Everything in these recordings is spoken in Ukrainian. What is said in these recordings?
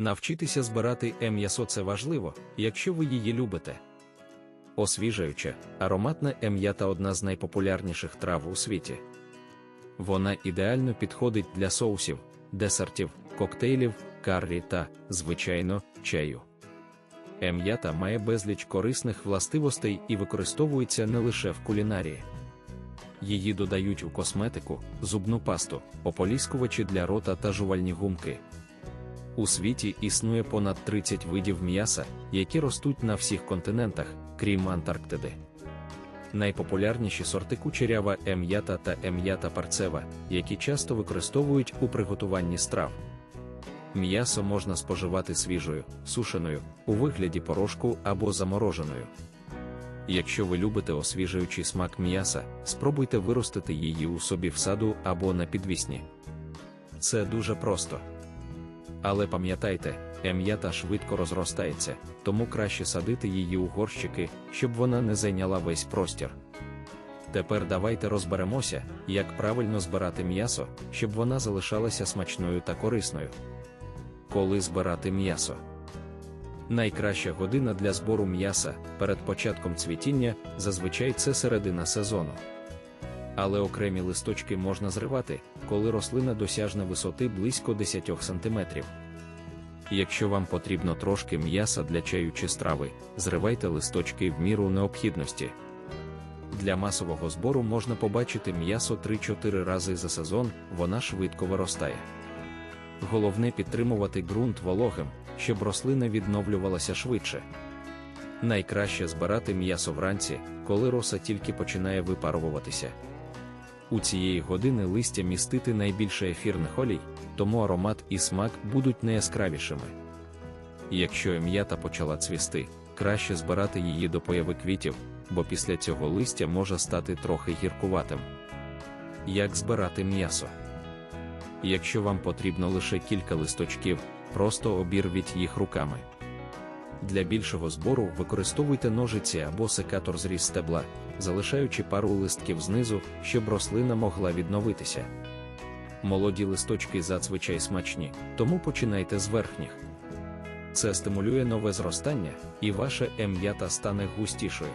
Навчитися збирати М-м'ясо це важливо, якщо ви її любите. Освіжаюча, ароматна М-м'ята одна з найпопулярніших трав у світі. Вона ідеально підходить для соусів, десертів, коктейлів, каррі та, звичайно, чаю. М-м'ята має безліч корисних властивостей і використовується не лише в кулінарії. Її додають у косметику, зубну пасту, ополіскувачі для рота та жувальні гумки. У світі існує понад 30 видів м'яса, які ростуть на всіх континентах, крім Антарктиди. Найпопулярніші сорти кучерява ем'ята та ем'ята парцева, які часто використовують у приготуванні страв. М'ясо можна споживати свіжою, сушеною, у вигляді порошку або замороженою. Якщо ви любите освіжуючий смак м'яса, спробуйте виростити її у собі в саду або на підвісні. Це дуже просто. Але пам'ятайте, ем'ята швидко розростається, тому краще садити її у горщики, щоб вона не зайняла весь простір. Тепер давайте розберемося, як правильно збирати м'ясо, щоб вона залишалася смачною та корисною. Коли збирати м'ясо? Найкраща година для збору м'яса перед початком цвітіння зазвичай це середина сезону. Але окремі листочки можна зривати, коли рослина досяжне висоти близько 10 см. Якщо вам потрібно трошки м'яса для чаю чи страви, зривайте листочки в міру необхідності. Для масового збору можна побачити м'ясо 3-4 рази за сезон, вона швидко виростає. Головне підтримувати ґрунт вологим, щоб рослина відновлювалася швидше. Найкраще збирати м'ясо вранці, коли роса тільки починає випаруватися. У цієї години листя містити найбільше ефірних олій, тому аромат і смак будуть найяскравішими. Якщо м'ята почала цвісти, краще збирати її до появи квітів, бо після цього листя може стати трохи гіркуватим. Як збирати м'ясо? Якщо вам потрібно лише кілька листочків, просто обірвіть їх руками. Для більшого збору використовуйте ножиці або секатор зріз стебла, залишаючи пару листків знизу, щоб рослина могла відновитися. Молоді листочки зазвичай смачні, тому починайте з верхніх. Це стимулює нове зростання, і ваша ем'ята стане густішою.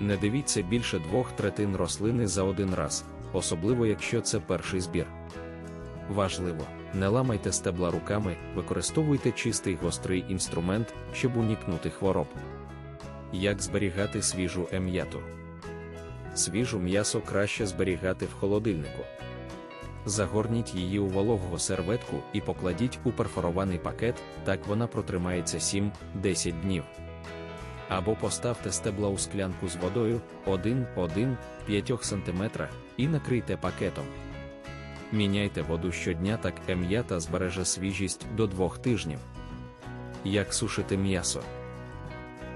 Не дивіться більше двох третин рослини за один раз, особливо якщо це перший збір. Важливо, не ламайте стебла руками, використовуйте чистий гострий інструмент, щоб уникнути хвороб. Як зберігати свіжу ем'яту? Свіжу м'ясо краще зберігати в холодильнику. Загорніть її у вологого серветку і покладіть у перфорований пакет, так вона протримається 7-10 днів. Або поставте стебла у склянку з водою 1-1-5 см і накрийте пакетом. Міняйте воду щодня, так ем'ята збереже свіжість до 2 тижнів. Як сушити м'ясо?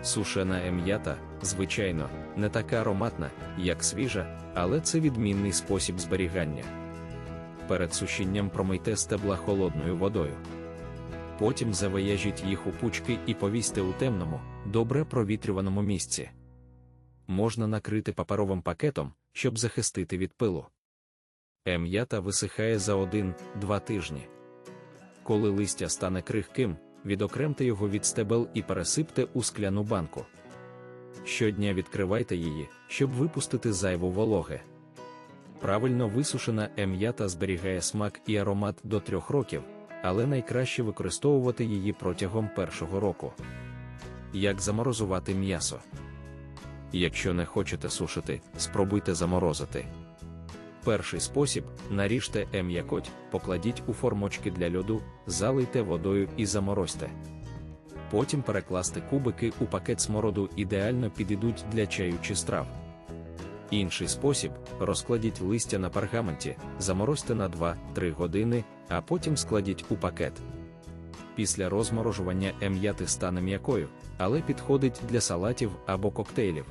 Сушена ем'ята, звичайно, не така ароматна, як свіжа, але це відмінний спосіб зберігання. Перед сушінням промийте стебла холодною водою. Потім завияжіть їх у пучки і повісьте у темному, добре провітрюваному місці. Можна накрити паперовим пакетом, щоб захистити від пилу. Ем'ята висихає за 1-2 тижні. Коли листя стане крихким, відокремте його від стебел і пересипте у скляну банку. Щодня відкривайте її, щоб випустити зайву вологе. Правильно висушена ем'ята зберігає смак і аромат до 3 років, але найкраще використовувати її протягом першого року. Як заморозувати м'ясо? Якщо не хочете сушити, спробуйте заморозити. Перший спосіб наріжте ем'якоть, покладіть у формочки для льоду, залийте водою і заморозьте. Потім перекласти кубики у пакет смороду ідеально підійдуть для чаю чи страв. Інший спосіб розкладіть листя на пергаменті, заморозьте на 2-3 години, а потім складіть у пакет. Після розморожування ем'яти стане м'якою, але підходить для салатів або коктейлів.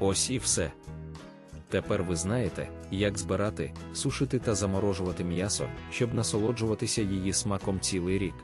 Ось і все. Тепер ви знаєте, як збирати, сушити та заморожувати м'ясо, щоб насолоджуватися її смаком цілий рік.